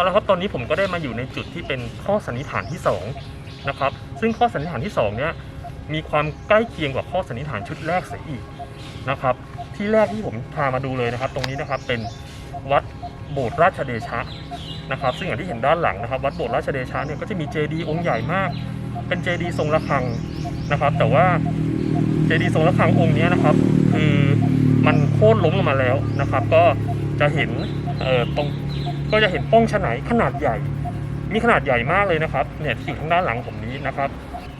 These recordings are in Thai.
เอาละครับตอนนี้ผมก็ได้มาอยู่ในจุดที่เป็นข้อสันนิษฐานที่สองนะครับซึ่งข้อสันนิษฐานที่สองเนี่ยมีความใกล้เคียงกับข้อสันนิษฐานชุดแรกเสียอีกนะครับ ที่แรกที่ผมพามาดูเลยนะครับ ตรงนี้นะครับเป็นวัดโบสถ์ราชเดชะนะครับซึ่งอย่างที่เห็นด้านหลังนะครับ วัดโบสถ์ราชเดชะเนี่ยก็จะมีเจดีย์องค์ใหญ่มาก เป็นเจดีย์ทรงระฆังนะครับ แต่ว่าเจดีย์ทรงระฆังองค์นี้นะครับ คือมันโค่นล้มลงมาแล้วนะครับ ก็จะเห็นเอ่อตรง ก็จะเห็นป้องฉนายขนาดใหญ่ มีขนาดใหญ่มากเลยนะครับเนี่ยที่อยู่ทางด้านหลังผมนี้นะครับ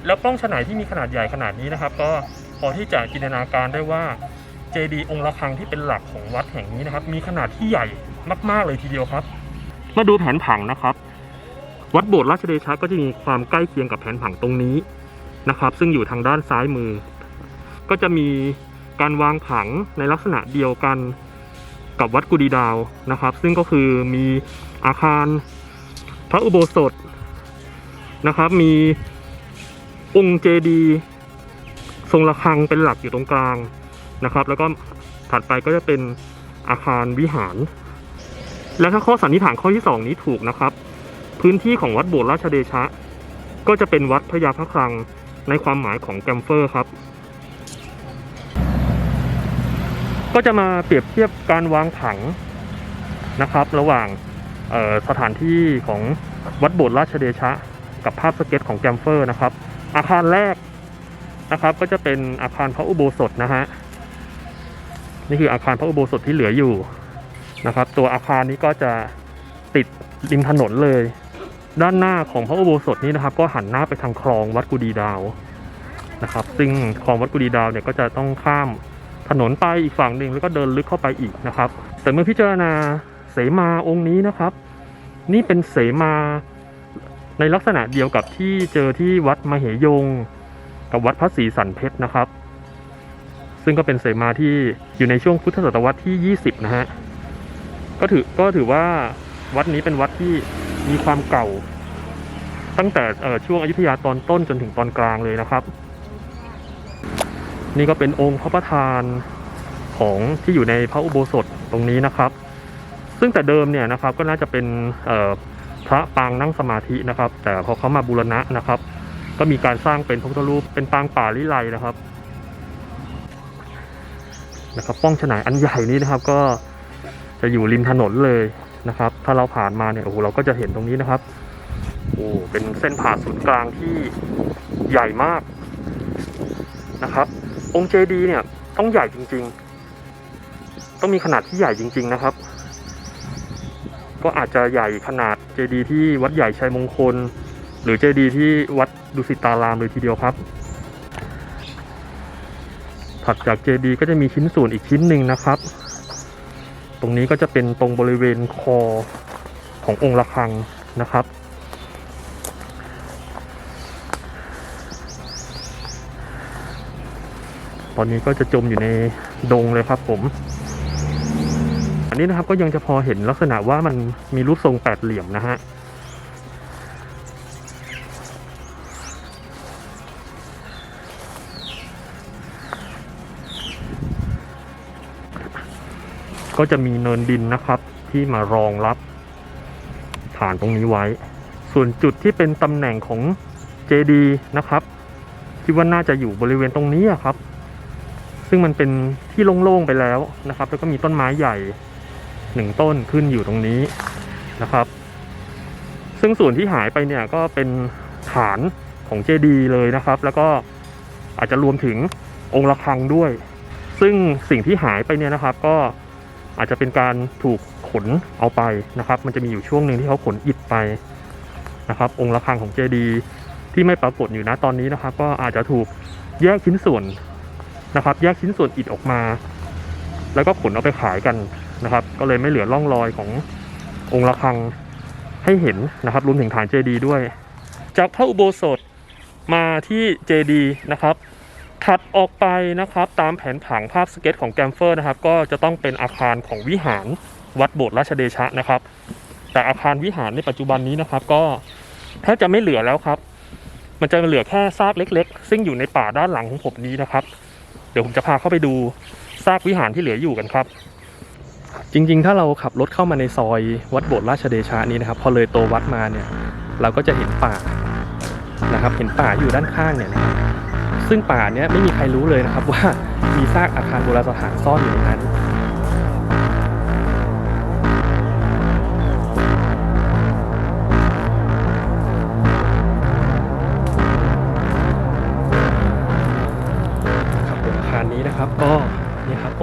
แล้วป้องฉนายที่มีขนาดใหญ่ขนาดนี้นะครับ ก็พอที่จะจินตนาการได้ว่าเจดีย์องค์ระฆังที่เป็นหลักของวัดแห่งนี้นะครับ มีขนาดที่ใหญ่มากๆเลยทีเดียวครับ มาดูแผนผังนะครับ วัดโบสถ์ราชเดชะก็จะมีความใกล้เคียงกับแผนผังตรงนี้นะครับ ซึ่งอยู่ทางด้านซ้ายมือ ก็จะมีการวางผังในลักษณะเดียวกัน กับวัดกุดีดาวนะครับ ซึ่งก็คือมีอาคารพระอุโบสถนะครับ มีองค์เจดีทรงระฆังเป็นหลักอยู่ตรงกลางนะครับ แล้วก็ถัดไปก็จะเป็นอาคารวิหาร และถ้าข้อสันนิษฐานข้อที่ 2 นี้ถูกนะครับ พื้นที่ของวัดโบสถ์ราชเดชะ ก็จะเป็นวัดพระยาพระคลังในความหมายของแกมเฟอร์ครับ ก็จะมาเปรียบเทียบการวางผังนะครับ ระหว่างสถานที่ของวัดโบสถ์ราชเดชะ กับภาพสเก็ตของแกมเฟอร์นะครับ อาคารแรกนะครับ ก็จะเป็นอาคารพระอุโบสถนะฮะนี่คืออาคารพระอุโบสถที่เหลืออยู่นะครับ ตัวอาคารนี้ก็จะติดริมถนนเลย ด้านหน้าของพระอุโบสถนี้นะครับ ก็หันหน้าไปทางคลองวัดกุดีดาวนะครับ ซึ่งคลองวัดกุดีดาวเนี่ยก็จะต้องข้าม ถนนไปอีกฝั่งหนึ่งแล้วก็เดินลึกเข้าไปอีกนะครับ แต่เมื่อพิจารณาเสมาองค์นี้นะครับ นี่เป็นเสมาในลักษณะเดียวกับที่เจอที่วัดมเหยง กับวัดพระศรีสันเพชรนะครับ ซึ่งก็เป็นเสมาที่อยู่ในช่วงพุทธศตวรรษที่ 20 นะฮะก็ถือก็ถือว่าวัดนี้เป็นวัดที่มีความเก่า ตั้งแต่ช่วงอยุธยาตอนต้นจนถึงตอนกลางเลยนะครับ นี่ก็เป็นองค์พระประธานของที่อยู่ในพระอุโบสถตรงนี้นะครับ ซึ่งแต่เดิมเนี่ยนะครับก็น่าจะเป็นพระปางนั่งสมาธินะครับ แต่พอเขามาบูรณะนะครับ ก็มีการสร้างเป็นพระพุทธรูปเป็นปางป่าลิไลนะครับนะครับป้องฉนายอันใหญ่นี้นะครับก็จะอยู่ริมถนนเลยนะครับ ถ้าเราผ่านมาเนี่ยโอ้โหเราก็จะเห็นตรงนี้นะครับโอ้เป็นเส้นผ่าศูนย์กลางที่ใหญ่มากนะครับ องค์เจดีย์เนี่ยต้องใหญ่จริง ๆ ต้องมีขนาดที่ใหญ่จริง ๆนะครับ ก็อาจจะใหญ่ขนาดเจดีย์ที่วัดใหญ่ชัยมงคล หรือเจดีย์ที่วัดดุสิตารามเลยทีเดียวครับ ถัดจากเจดีย์ก็จะมีชิ้นส่วนอีกชิ้นหนึ่งนะครับ ตรงนี้ก็จะเป็นตรงบริเวณคอขององค์ระฆังนะครับ อนนี้ก็จะจมอยู่ในดงเลยครับผม อันนี้นะครับก็ยังจะพอเห็นลักษณะว่ามันมีรูปทรงแปดเหลี่ยมนะฮะก็จะมีเนินดินนะครับที่มารองรับฐานตรงนี้ไว้ ส่วนจุดที่เป็นตำแหน่งของเจดีนะครับ ที่ว่าน่าจะอยู่บริเวณตรงนี้ครับ ซึ่งมันเป็นที่โล่งๆไปแล้วนะครับ แล้วก็มีต้นไม้ใหญ่หนึ่งต้นขึ้นอยู่ตรงนี้นะครับ ซึ่งส่วนที่หายไปเนี่ยก็เป็นฐานของเจดีเลยนะครับ แล้วก็อาจจะรวมถึงองค์ระฆังด้วย ซึ่งสิ่งที่หายไปเนี่ยนะครับ ก็อาจจะเป็นการถูกขนเอาไปนะครับ มันจะมีอยู่ช่วงหนึ่งที่เขาขนอิฐไปนะครับ องค์ระฆังของเจดีย์ที่ไม่ปรากฏอยู่นะตอนนี้นะครับ ก็อาจจะถูกแยกชิ้นส่วน นะครับ แยกชิ้นส่วนอิฐออกมา แล้วก็ขนเอาไปขายกันนะครับ ก็เลยไม่เหลือร่องรอยขององค์ระฆังให้เห็นนะครับรวมถึงฐานเจดีย์ด้วย จากพระอุโบสถมาที่เจดีย์นะครับถัดออกไปนะครับตามแผนผังภาพสเก็ตของแกมเฟอร์นะครับ ก็จะต้องเป็นอาคารของวิหารวัดโบสถ์ราชเดชะนะครับ แต่อาคารวิหารในปัจจุบันนี้นะครับ ก็แทบจะไม่เหลือแล้วครับ มันจะเหลือแค่ซากเล็ก ๆ ซึ่งอยู่ในป่าด้านหลังของผมนี้นะครับ เดี๋ยวผมจะพาเข้าไปดูซากวิหารที่เหลืออยู่กันครับ จริงๆ ถ้าเราขับรถเข้ามาในซอยวัดโบสถ์ราชเดชะนี้นะครับ พอเลยโตววัดมาเนี่ย เราก็จะเห็นป่านะครับ เห็นป่าอยู่ด้านข้างเนี่ยนะครับซึ่งป่าเนี้ยไม่มีใครรู้เลยนะครับว่ามีซากอาคารโบราณสถานซ่อนอยู่ในนั้น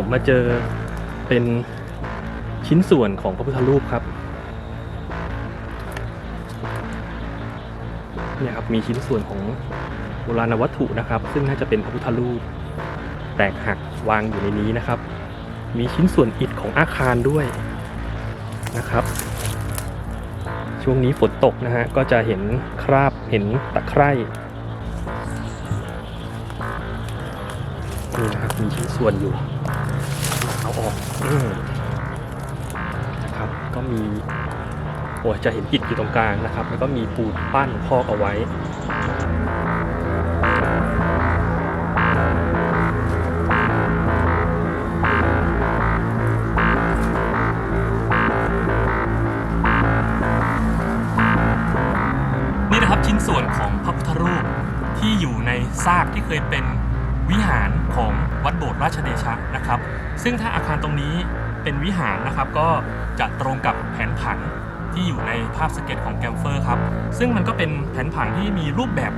มมาเจอเป็นชิ้นส่วนของพระพุทธรูปครับเนี่ยครับมีชิ้นส่วนของโบราณวัตถุนะครับ ซึ่งน่าจะเป็นพระพุทธรูป แตกหักวางอยู่ในนี้นะครับ มีชิ้นส่วนอิฐของอาคารด้วยนะครับ ช่วงนี้ฝนตกนะฮะก็จะเห็นคราบเห็นตะไคร่นี่นะครับมีชิ้นส่วนอยู่ ออกนะครับก็มีโอ้จะเห็นอิฐอยู่ตรงกลางนะครับ แล้วก็มีปูนปั้นพอกเอาไว้นี่นะครับชิ้นส่วนของพระพุทธรูปที่อยู่ในซากที่เคยเป็น ซึ่งถ้าอาคารตรงนี้เป็นวิหารนะครับ ก็จะตรงกับแผนผังที่อยู่ในภาพสเก็ตของแกมเฟอร์ครับ ซึ่งมันก็เป็นแผนผังที่มีรูปแบบ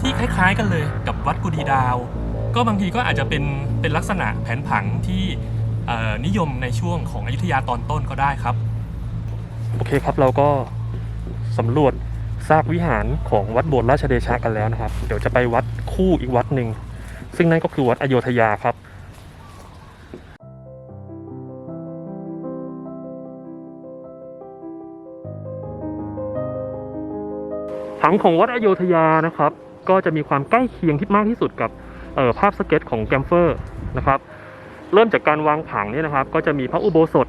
ที่คล้ายๆ กันเลยกับวัดกุดีดาว ก็บางทีก็อาจจะเป็นเป็นลักษณะแผนผังที่นิยมในช่วงของอยุธยาตอนต้นก็ได้ครับ โอเคครับเราก็สำรวจซากวิหารของวัดโบสถ์ราชเดชะกันแล้วนะครับ เดี๋ยวจะไปวัดคู่อีกวัดหนึ่ง ซึ่งนั่นก็คือวัดอโยธยาครับ ผังของวัดอโยธยานะครับ ก็จะมีความใกล้เคียงที่มากที่สุดกับออภาพสเก็ตของแกมเฟอร์นะครับ เริ่มจากการวางผังเนี่ยนะครับ ก็จะมีพระอุโบสถ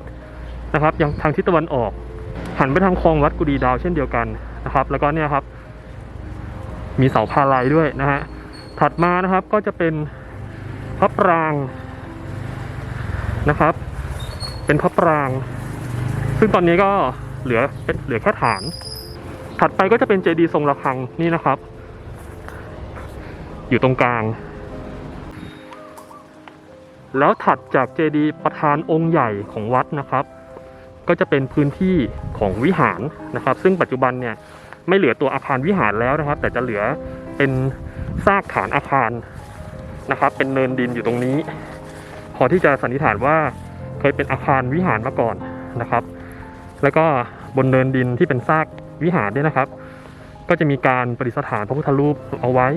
นะครับยังทางทิศตะวันออก หันไปทางคลองวัดกุดีดาวเช่นเดียวกันนะครับ แล้วก็เนี่ยครับมีเสาพาลัยด้วยนะฮะถัดมานะครับก็จะเป็นพระปรางนะครับ เป็นพระปราง ซึ่งตอนนี้ก็เหลือเป็นเหลือแค่ฐาน ถัดไปก็จะเป็นเจดีย์ทรงระฆังนี่นะครับ อยู่ตรงกลาง แล้วถัดจากเจดีย์ประธานองค์ใหญ่ของวัดนะครับ ก็จะเป็นพื้นที่ของวิหารนะครับ ซึ่งปัจจุบันเนี่ยไม่เหลือตัวอาคารวิหารแล้วนะครับ แต่จะเหลือเป็นซากฐานอาคารนะครับ เป็นเนินดินอยู่ตรงนี้ พอที่จะสันนิษฐานว่าเคยเป็นอาคารวิหารมาก่อนนะครับ แล้วก็บนเนินดินที่เป็นซาก วิหารเนี่ยนะครับ ก็จะมีการประดิษฐานพระพุทธรูปเอาไว้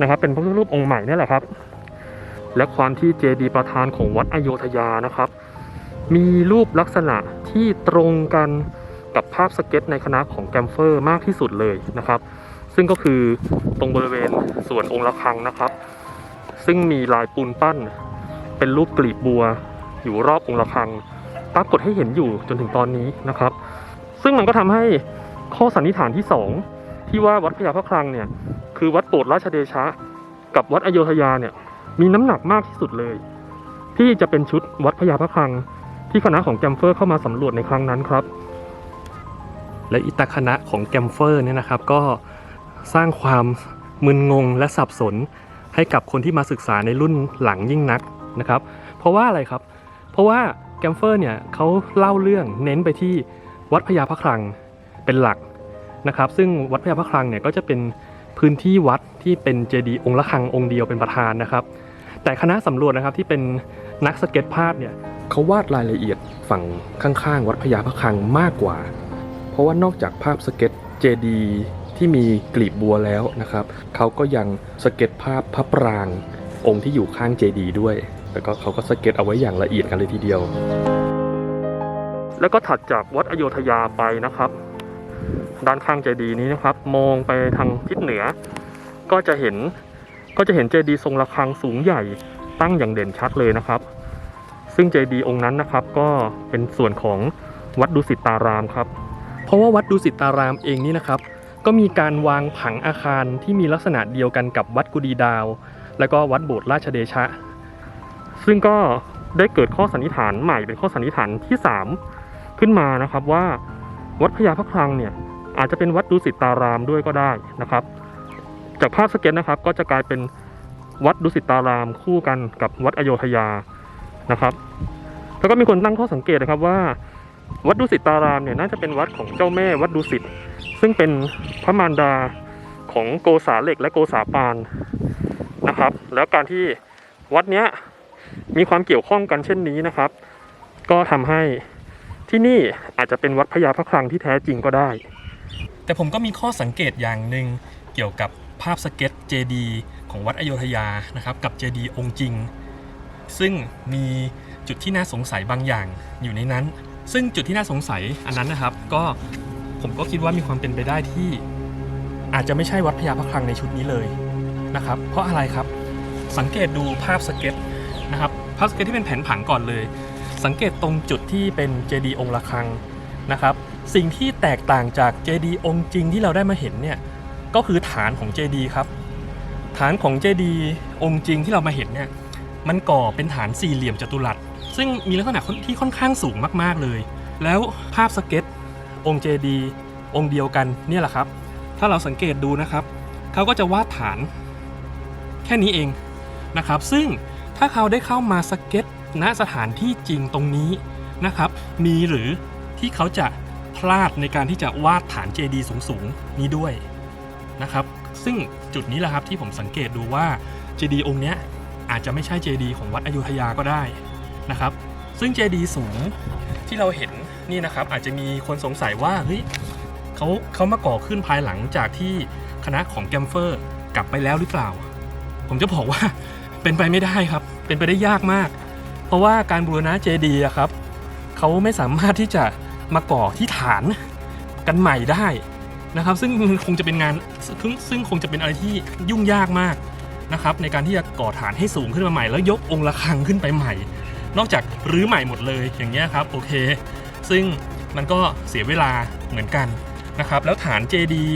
นะครับ เป็นพระพุทธรูปองค์ใหม่นี่แหละครับ และความที่เจดีย์ประธานของวัดอโยธยานะครับ มีรูปลักษณะที่ตรงกันกับภาพสเก็ตในคณะของแกมเฟอร์มากที่สุดเลยนะครับ ซึ่งก็คือตรงบริเวณส่วนองค์ระฆังนะครับ ซึ่งมีลายปูนปั้น เป็นรูปกลีบบัว อยู่รอบองค์ระฆังปรากฏให้เห็นอยู่จนถึงตอนนี้นะครับ ซึ่งมันก็ทำให้ ข้อสันนิษฐานที่สองที่ว่าวัดพญาพระคลังเนี่ยคือวัดโบสถ์ราชเดชะ กับวัดอโยธยาเนี่ยมีน้ำหนักมากที่สุดเลย ที่จะเป็นชุดวัดพญาพระคลัง ที่คณะของแกมเฟอร์เข้ามาสำรวจในครั้งนั้นครับ และอิตาคณะของแกมเฟอร์เนี่ยนะครับก็สร้างความมึนงงและสับสนให้กับคนที่มาศึกษาในรุ่นหลังยิ่งนักนะครับ เพราะว่าอะไรครับ เพราะว่าแกมเฟอร์เนี่ยเขาเล่าเรื่องเน้นไปที่วัดพญาพระคลัง เป็นหลักนะครับซึ่งวัดพญาพระคลังเนี่ยก็จะเป็นพื้นที่วัดที่เป็นเจดีย์องค์ละครังองค์เดียวเป็นประธานนะครับ แต่คณะสำรวจนะครับที่เป็นนักสเก็ตภาพเนี่ยเขาวาดรายละเอียดฝั่งข้างๆ วัดพญาพระคลังมากกว่า เพราะว่านอกจากภาพสเก็ตเจดีย์ที่มีกลีบบัวแล้วนะครับเขาก็ยังสเก็ตภาพพระปรางองค์ที่อยู่ข้างเจดีย์ด้วย แล้วก็เขาก็สเก็ตเอาไว้อย่างละเอียดกันเลยทีเดียว แล้วก็ถัดจากวัดอโยธยาไปนะครับ ด้านข้างเจดีนี้นะครับ มองไปทางทิศเหนือ ก็จะเห็นก็จะเห็นเจดีทรงระฆังสูงใหญ่ตั้งอย่างเด่นชัดเลยนะครับ ซึ่งเจดีย์องค์นั้นนะครับ ก็เป็นส่วนของวัดดุสิตตารามครับ เพราะว่าวัดดุสิตตารามเองนี่นะครับ ก็มีการวางผังอาคารที่มีลักษณะเดียวกันกับวัดกุดีดาว แล้วก็วัดโบสถ์ราชเดชะ ซึ่งก็ได้เกิดข้อสันนิษฐานใหม่เป็นข้อสันนิษฐานที่ 3 ขึ้นมานะครับว่าวัดพญาพระคลังเนี่ย อาจจะเป็นวัดดุสิตารามด้วยก็ได้นะครับ จากภาพสเก็ตนะครับก็จะกลายเป็นวัดดุสิตารามคู่กันกับวัดอโยธยานะครับ แล้วก็มีคนตั้งข้อสังเกตนะครับว่า วัดดุสิตารามเนี่ยน่าจะเป็นวัดของเจ้าแม่วัดดุสิตซึ่งเป็นพระมารดาของโกษาเหล็กและโกษาปานนะครับ แล้วการที่วัดเนี้ยมีความเกี่ยวข้องกันเช่นนี้นะครับ ก็ทำให้ที่นี่อาจจะเป็นวัดพญาพระคลังที่แท้จริงก็ได้ แต่ผมก็มีข้อสังเกตอย่างหนึ่งเกี่ยวกับภาพสเก็ตเจดีของวัดอโยธยานะครับกับเจดีองค์จริง ซึ่งมีจุดที่น่าสงสัยบางอย่างอยู่ในนั้น ซึ่งจุดที่น่าสงสัยอันนั้นนะครับ ก็ผมก็คิดว่ามีความเป็นไปได้ที่ อาจจะไม่ใช่วัดพญาพระคลังในชุดนี้เลยนะครับ เพราะอะไรครับสังเกตดูภาพสเก็ตนะครับภาพสเก็ตที่เป็นแผนผังก่อนเลย สังเกตตรงจุดที่เป็นเจดีองค์ระฆังนะครับ สิ่งที่แตกต่างจากเจดีองค์จริงที่เราได้มาเห็นเนี่ยก็คือฐานของเจดีครับ ฐานของเจดีองค์จริงที่เรามาเห็นเนี่ยมันก่อเป็นฐานสี่เหลี่ยมจัตุรัส ซึ่งมีลักษณะที่ค่อนข้างสูงมากๆเลย แล้วภาพสเก็ตองค์เจดีองค์เดียวกันเนี่ยแหละครับ ถ้าเราสังเกตดูนะครับเขาก็จะวาดฐานแค่นี้เองนะครับ ซึ่งถ้าเขาได้เข้ามาสเก็ตณสถานที่จริงตรงนี้นะครับ มีหรือที่เขาจะ พลาดในการที่จะวาดฐานเจดีย์สูงๆ นี้ด้วยนะครับ ซึ่งจุดนี้แหละครับที่ผมสังเกตดูว่าเจดีย์องค์นี้อาจจะไม่ใช่เจดีย์ของวัดอยุธยาก็ได้นะครับ ซึ่งเจดีย์สูงที่เราเห็นนี่นะครับ อาจจะมีคนสงสัยว่าเฮ้ยเขาเขามาก่อขึ้นภายหลังจากที่คณะของแกมเฟอร์กลับไปแล้วหรือเปล่า ผมจะบอกว่าเป็นไปไม่ได้ครับ เป็นไปได้ยากมาก เพราะว่าการบูรณะเจดีย์ครับเขาไม่สามารถที่จะ มาก่อที่ฐานกันใหม่ได้นะครับ ซึ่งคงจะเป็นงานซึ่งซึ่งคงจะเป็นอะไรที่ยุ่งยากมากนะครับ ในการที่จะก่อฐานให้สูงขึ้นมาใหม่ แล้วยกองค์ระฆังขึ้นไปใหม่ นอกจากรื้อใหม่หมดเลยอย่างเงี้ยครับโอเค ซึ่งมันก็เสียเวลาเหมือนกันนะครับ แล้วฐานเจดี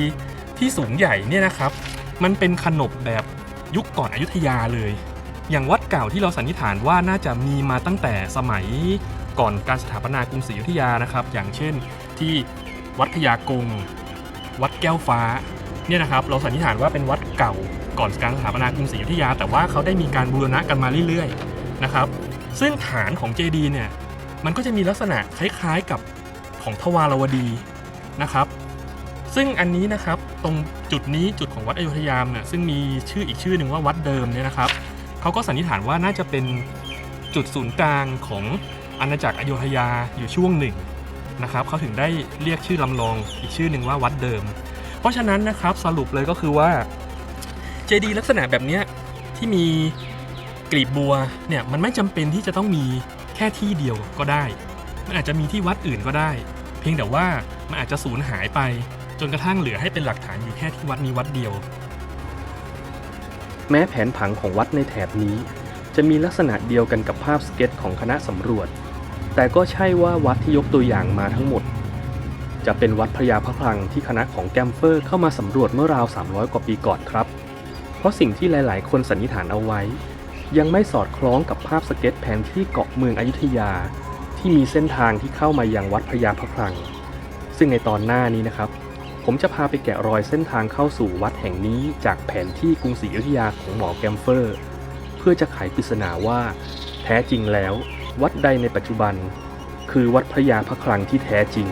ที่สูงใหญ่เนี่ยนะครับ มันเป็นขนบแบบยุคก่อนอยุธยาเลย อย่างวัดเก่าที่เราสันนิษฐานว่าน่าจะมีมาตั้งแต่สมัย ก่อนการสถาปนากรุงศรีอยุธยานะครับ อย่างเช่นที่วัดพญากงวัดแก้วฟ้าเนี่ยนะครับเราสันนิษฐานว่าเป็นวัดเก่าก่อนการสถาปนากรุงศรีอยุธยา แต่ว่าเขาได้มีการบูรณะกันมาเรื่อยๆนะครับ ซึ่งฐานของเจดีย์เนี่ยมันก็จะมีลักษณะคล้ายๆกับของทวารวดีนะครับ ซึ่งอันนี้นะครับตรงจุดนี้จุดของวัดอโยธยามเนี่ยซึ่งมีชื่ออีกชื่อหนึ่งว่าวัดเดิมเนี่ยนะครับเขาก็สันนิษฐานว่าน่าจะเป็นจุดศูนย์กลางของ อาณาจักรอโยธยาอยู่ช่วงหนึ่งนะครับเขาถึงได้เรียกชื่อลำลองอีกชื่อหนึ่งว่าวัดเดิม เพราะฉะนั้นนะครับสรุปเลยก็คือว่าเจดีย์ลักษณะแบบเนี้ยที่มีกลีบบัวเนี่ยมันไม่จำเป็นที่จะต้องมีแค่ที่เดียวก็ได้ มันอาจจะมีที่วัดอื่นก็ได้ เพียงแต่ว่ามันอาจจะสูญหายไปจนกระทั่งเหลือให้เป็นหลักฐานอยู่แค่ที่วัดนี้วัดเดียว แม้แผนผังของวัดในแถบนี้ จะมีลักษณะเดียวกันกับภาพสเก็ตของคณะสำรวจ แต่ก็ใช่ว่าวัดที่ยกตัวอย่างมาทั้งหมด จะเป็นวัดพญาพระคลังที่คณะของแกมเฟอร์เข้ามาสำรวจเมื่อราว 300 กว่าปีก่อนครับ เพราะสิ่งที่หลาย ๆ คนสันนิษฐานเอาไว้ ยังไม่สอดคล้องกับภาพสเก็ตแผนที่เกาะเมืองอยุธยา ที่มีเส้นทางที่เข้ามายังวัดพญาพระคลัง ซึ่งในตอนหน้านี้นะครับ ผมจะพาไปแกะรอยเส้นทางเข้าสู่วัดแห่งนี้จากแผนที่กรุงศรีอยุธยาของหมอแกมเฟอร์ เพื่อจะไขปริศนาว่า แท้จริงแล้ว วัดใดในปัจจุบัน คือวัดพระยาพระคลังที่แท้จริง